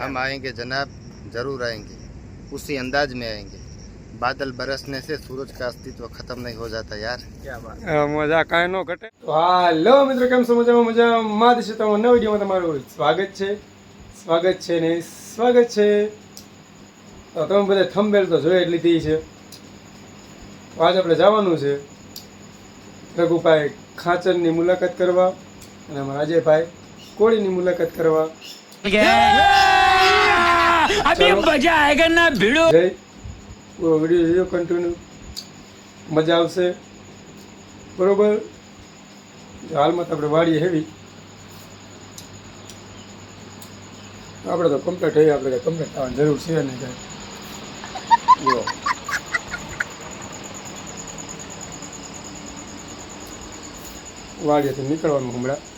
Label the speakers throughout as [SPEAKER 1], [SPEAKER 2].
[SPEAKER 1] हम आएंगे जनाब जरूर आएंगे उसी अंदाज में आएंगे बादल बरसने से सूरज का अस्तित्व खत्म नहीं हो जाता यार
[SPEAKER 2] અ, મજા કાંઈ ન ઘટે હાલો મિત્રો કેમ છો મજામાં મજામાં દિશે તમારા નવા વિડીયોમાં તમારું સ્વાગત છે સ્વાગત છે ને સ્વાગત છે તો તમે બધા થંબેલ તો જોઈ જ લીધી છે તો આજે આપણે જવાનું છે રઘુભાઈ ખાચરની મુલાકાત કરવા અને અમારા અજયભાઈ કોળીની મુલાકાત કરવા
[SPEAKER 3] अभी मजा आएगा ना भिड़ो
[SPEAKER 2] જય પૂરો વિડીયો જોયો કન્ટિન્યુ મજા આવશે બરોબર જો હાલમાં તો આપણે વાડીએ હેવી આપણે તો કમ્પ્લીટ થઈ આપણે કંઈ કમ્પ્લીટ થવાની જરૂર છે નહીં કાંઈ જો વાડીએથી નીકળવાનું હમણાં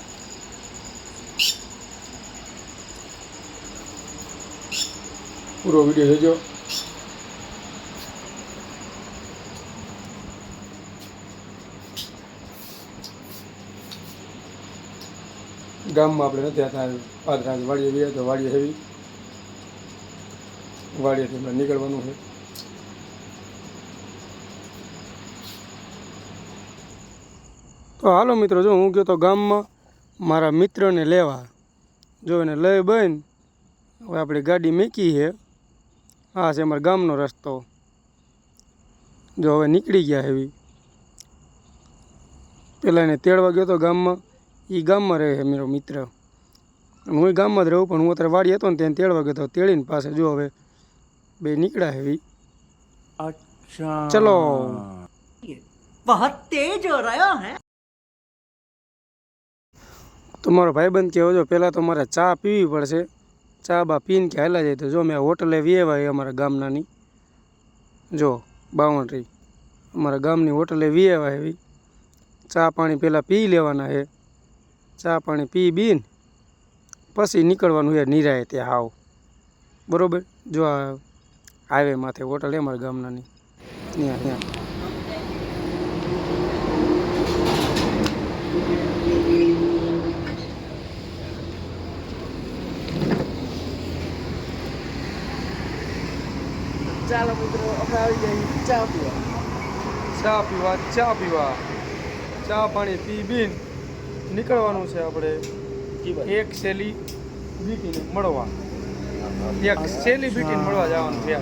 [SPEAKER 2] પૂરો વીડિયો જોજો. ગામમાં આપણે નથી હતા પાદરા વાડીએ ગયા તો વાડીએ હેવી વાડીએથી હમણાં નીકળવાનું છે. તો હાલો મિત્રો, જો હું ગયો તો ગામમાં, મારા મિત્રને લેવા. જો એને લઈ બન, હવે આપણી ગાડી મૂકી છે. આ છે અમારા ગામનો રસ્તો. જો હવે નીકળી ગયા એવી પેલા એને તેડવા ગયો હતો ગામમાં એ ગામમાં રહે છે મારો મિત્ર. હું ગામમાં જ રહું પણ હું અત્યારે વાડી હતો ને ત્યાં તેડવા ગયો હતો તેડીને પાસે જો હવે બે નીકળ્યા હેવી. ચલો. બહુ તમારો ભાઈબંધ કહેવો જો પહેલાં તો મારે ચા પીવી પડશે. ચા બા પીને કે હાલા જાય તો જો મેં હોટલે વિયેવાય અમારા ગામનાની. જો બાઉન્ડ્રી અમારા ગામની હોટલે વિયેવાય એવી. ચા પાણી પહેલાં પી લેવાના છે ચા પાણી પી બીન. પછી નીકળવાનું છે નિરાય ત્યાં હાવ. બરાબર? જો આ હાઈવે માથે હોટલ એ અમારા ગામનાની. ત્યાં ત્યાં.
[SPEAKER 4] ચાલો મિત્રો અમે આવી જઈએ ચા પીવા.
[SPEAKER 2] ચા પીવા ચા પીવા. ચા પાણી પી બીન નીકળવાનું છે આપણે. એક સેલી બીટીને મળવા. એક બીટીને મળવા જવાનું છે.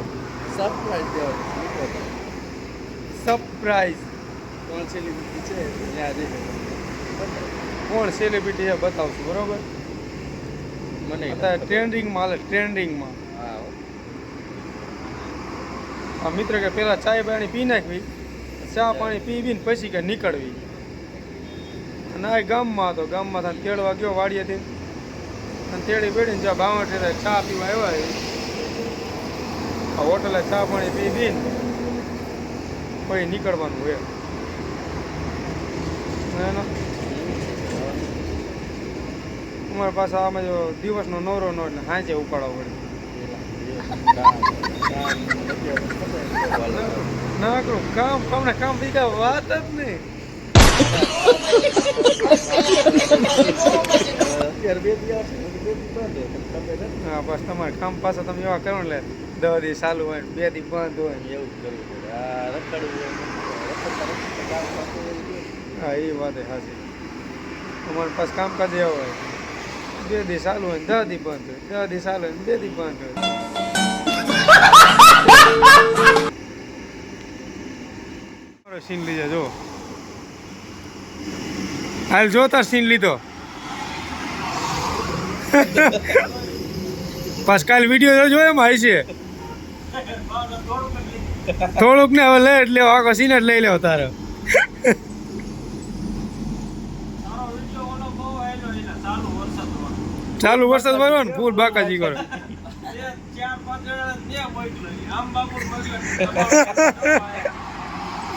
[SPEAKER 4] Surprise
[SPEAKER 2] surprise.
[SPEAKER 4] કોણ સેલિબ્રિટી છે? ત્યાં
[SPEAKER 2] કોણ સેલિબ્રિટી છે બતાવશું બરાબર?
[SPEAKER 4] મને
[SPEAKER 2] અત્યારે ટ્રેન્ડિંગમાં હાલે ટ્રેન્ડિંગમાં.
[SPEAKER 4] હા
[SPEAKER 2] મિત્ર કે પહેલાં ચાય પાણી પી નાખવી, ચા પાણી પી બીને પછી કે નીકળવી. અને આ ગામમાં હતો, ગામમાં થાય તેડવા ગયો વાડીએથી અને તેડી બેડીને જ્યાં બાવટી ચા પીવા આવ્યા. આ હોટલે ચા પાણી પી બીને પછી નીકળવાનું એનો અમારા પાસે આમાં જો દિવસનો નવરો નો એટલે સાંજે ઉપાડવો પડે. ના કરું કામ કામને કામ બીજા વાત જ નહીં. હા બસ તમારે કામ પાસે તમે એવા કરો ને એટલે દસ દી ચાલુ હોય ને બે દી બંધ હોય
[SPEAKER 4] એવું જ કરવું પડે. આ રખડવું.
[SPEAKER 2] હા એ વાત સાચી. અમારે પાસે કામકાજ એવા હોય. બે દી ચાલુ હોય ને દસ દી બંધ હોય દસ દી ચાલુ હોય ને બે દી બંધ હોય. સીન લીધો જો હાલ જો તાર સીન લીધો. પાછ કાલ વીડિયો જોયો એમ આવી છે. થોડુંક ને હવે લે એટલે આખો સીન જ લઈ લેવો તારો. ચાલુ વરસાદ પડ્યો ને ફૂલ બાકાજી કરો.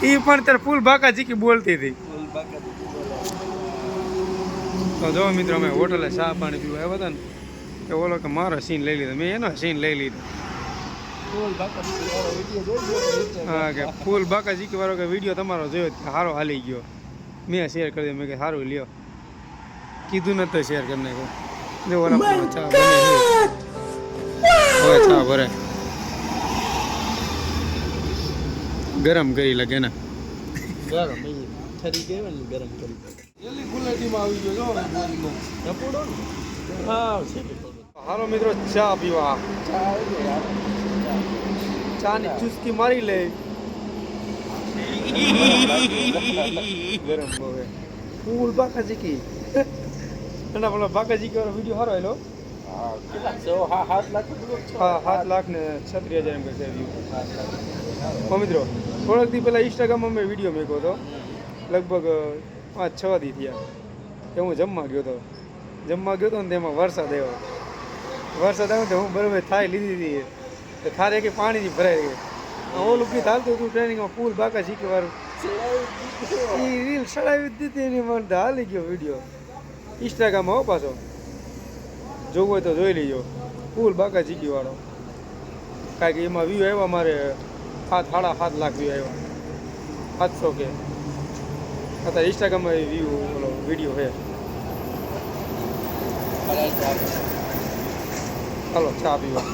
[SPEAKER 2] ઈ પણ તાર ફૂલ ભાકા જીકી બોલતી હતી. તો જો મિત્રો અમે હોટલે ચા પાણી પીવા આવ્યા હતા ને કે ઓલો કે મારો સીન લઈ લીધો. મેં એનો સીન લઈ લીધો. હા કે ફૂલ બાકા જીકી વાળો કે વીડિયો તમારો જોયો તો સારો હાલી ગયો. મેં શેર કરી દીધો. મેં કે સારું લ્યો. કીધું નતો શેર કરી નાખ્યો જો ઓલા ચા ભરે ચા ભરે. ગરમ કરી લાગે ને.
[SPEAKER 4] ગરમ ઠરી ગયો ને ગરમ કરી
[SPEAKER 2] જલ્દી ગુલાટીમાં આવી ગયો
[SPEAKER 4] ટપોડો ને? હા છે
[SPEAKER 2] હાલો મિત્રો ચા પીવા.
[SPEAKER 4] ચા
[SPEAKER 2] ચાની ચુસ્કી મારી લે. ગરમ હવે ફૂલ બાકાજી કી એના પેલા બાકાજી કી વાળો વીડિયો હારો આવેલો
[SPEAKER 4] હા સાત લાખ
[SPEAKER 2] ને છત્રીસ હજાર એમ કહે છે હો મિત્રો થોડાક દી પહેલાં ઇન્સ્ટાગ્રામમાં મેં વીડિયો મેક્યો હતો. લગભગ પાંચ, છ દી થયા. કે હું જમવા ગયો હતો જમવા ગયો હતો ને તેમાં વરસાદ આવ્યો. વરસાદ આવ્યો તો હું બરોબર થાઈ લીધી હતી. તો થારે કે પાણીથી ભરાઈ ગઈ ઓલું બી ચાલતું હતું ટ્રેનિંગમાં ફૂલ બાકા શીખી વાર એ રીલ ચડાવી દીધી એની મને હાલી ગયો વીડિયો ઇન્સ્ટાગ્રામમાં હો પાછો. જોવું હોય તો જોઈ લેજો. ફૂલ બાકા શીખી વાળો કારણ કે એમાં વ્યૂ આવ્યા મારે. સાત સાડા સાત લાખ વ્યૂ આવ્યા. સાતસો કે. અત્યારે ઇન્સ્ટાગ્રામમાં વ્યૂ ઓલો વીડિયો છે. ચાલો ચા પીવા.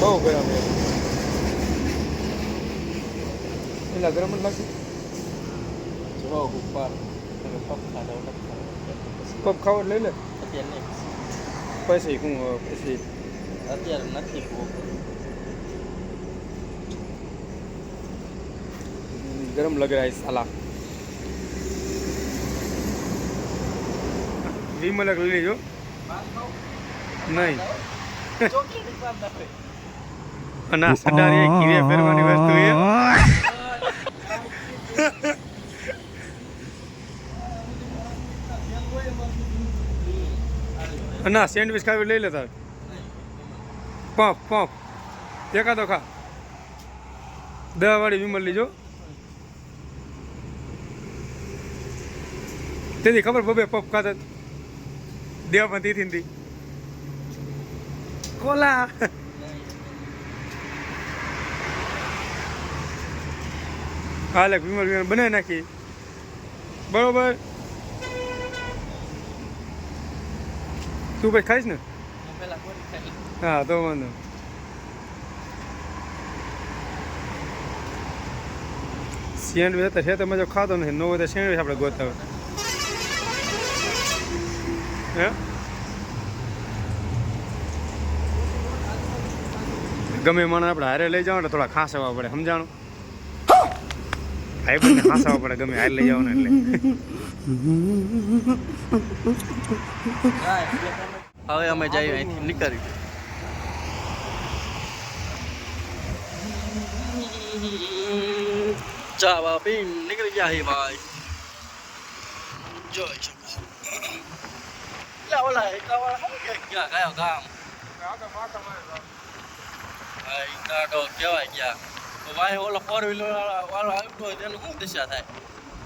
[SPEAKER 2] બહુ ગરમ પેલા ગરમ જ લાગશે?
[SPEAKER 4] જો ઉપર.
[SPEAKER 2] પપ ખાવો લઈ લે.
[SPEAKER 4] અત્યારે નહીં.
[SPEAKER 2] પછી હું પછી
[SPEAKER 4] અત્યારે નથી
[SPEAKER 2] ગરમ લગ રહા સાલા. જી મલક લઈ લેજો. નહીં. ના સડારી ઘીરે ફેરવાની વસ્તુ એ. ના સેન્ડવિચ ખાવી લઈ લેતા પંપ પંપ એકાદો ખા. દવાવાળી વિમલ લીજો. તેથી ખબર બબે પપ ખાતા પણ તીથી તી. કોલા. હાલે, વિમલ વિમલ બનાવી નાખી. બરોબર? તું ભાઈ ખાઈશ ને? હા તો વાંધો. સેન્ડવિચ હતા છે તો મજો ખાતો નથી. નો હોય તો સેન્ડવિચ આપણે ગોતા હોય હે? ગમે મને આપણે હારે લઈ જાવ એટલે થોડા ખાસવા પડે સમજાણું? ભાઈ બંને ખાસવા પડે ગમે હારે લઈ જાવ ને એટલે.
[SPEAKER 4] હવે અમે જઈએ અહીંથી નીકળી ચા વા પીને નીકળી ગયા હે ભાઈ જોઈ શકો લા ઓલા એકા વાળા શું કે ગયા કયો ગામ હા ઈકા તો કહેવાય ગયા તો ભાઈ ઓલો ફોર વ્હીલર વાળો આવ્યો હોય તેનું શું દિશા થાય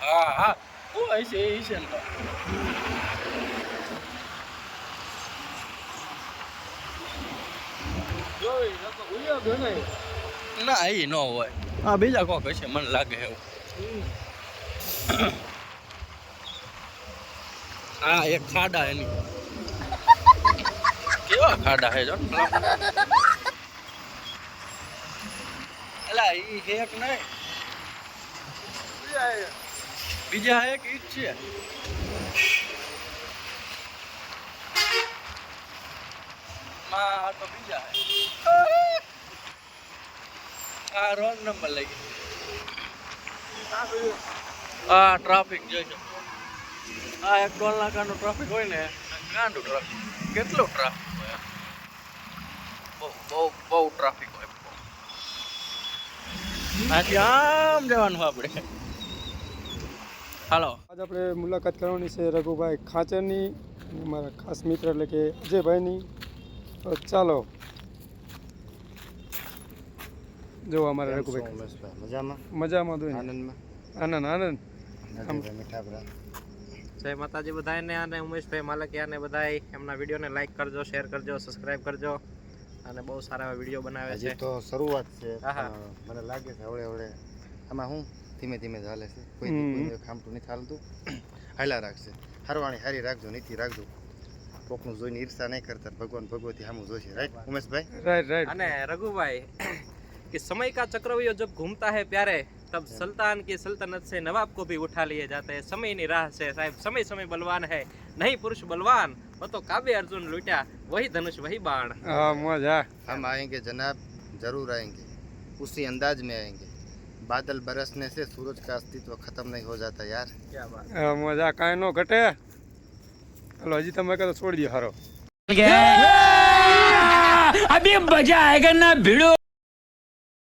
[SPEAKER 4] હા હા. હોય છે એ છે ને. ના, એ ન હોય. હા બીજા કોક હશે, મને લાગે એવું. હા, એક ખાડા એની. કેવા ખાડા હે જો? અલા, ઈ એક નહીં? બીજા એક ઈ છે? આ તો બીજા આ રોંગ નંબર લઈ આ ટ્રાફિક જોઈ આ એક ટોલ નાકાનો ટ્રાફિક હોય ને, ગાંડું ટ્રાફિક કેટલો ટ્રાફિક બહુ બહુ બહુ ટ્રાફિક હોય આથી આમ જવાનું આપણે. હાલો.
[SPEAKER 2] આજ આપણે મુલાકાત કરવાની છે રઘુભાઈ ખાચરની મારા ખાસ મિત્ર એટલે કે અજયભાઈની. તો ચાલો. જો અમારા રઘુભાઈ.
[SPEAKER 1] મજામાં?
[SPEAKER 2] મજામાં દોઈ
[SPEAKER 1] આનંદમાં?
[SPEAKER 2] આનંદ આનંદ.
[SPEAKER 5] જય માતાજી બધાને અને ઉમેશભાઈ માલકિયાને બધાય. એમના વિડીયોને લાઈક કરજો શેર કરજો સબસ્ક્રાઇબ કરજો. અને બહુ સારા એવા વીડિયો બનાવે છે.
[SPEAKER 1] તો શરૂઆત છે. મને લાગે છે હવે હવડે આમાં હું? ધીમે ધીમે ચાલે છે કોઈ
[SPEAKER 2] હમ.
[SPEAKER 1] કોઈ ખામતું નથી હાલતું હાલા રાખશે હરવાણી હારી રાખજો નીતિ રાખજો કોકનું જોઈને ઈર્ષા નહીં કરતા ભગવાન ભગવતી સામું જોશે રાઈટ ઉમેશભાઈ
[SPEAKER 2] રાઈટ રાઈટ
[SPEAKER 5] અને રઘુભાઈ कि समय का चक्रव्यूह जब घूमता है प्यारे तब सुल्तान की सल्तनत से नवाब को भी उठा लिए जाते हैं समय ની રાહ છે સાહેબ સમય સમય બલવાન है नहीं पुरुष बलवान वो तो काव्य अर्जुन लूटा वही धनुष वही बाण
[SPEAKER 2] હા મજા
[SPEAKER 1] हम आएंगे जनाब जरूर आएंगे उसी अंदाज में आएंगे बादल बरसने से सूरज का अस्तित्व खत्म नहीं हो जाता यार
[SPEAKER 5] क्या बात
[SPEAKER 2] હા, મજા કાંઈ ન ઘટે હાલો હજી તમે કહો તો છોડી દો હારો
[SPEAKER 3] अभी मजा आएगा ना भिड़ो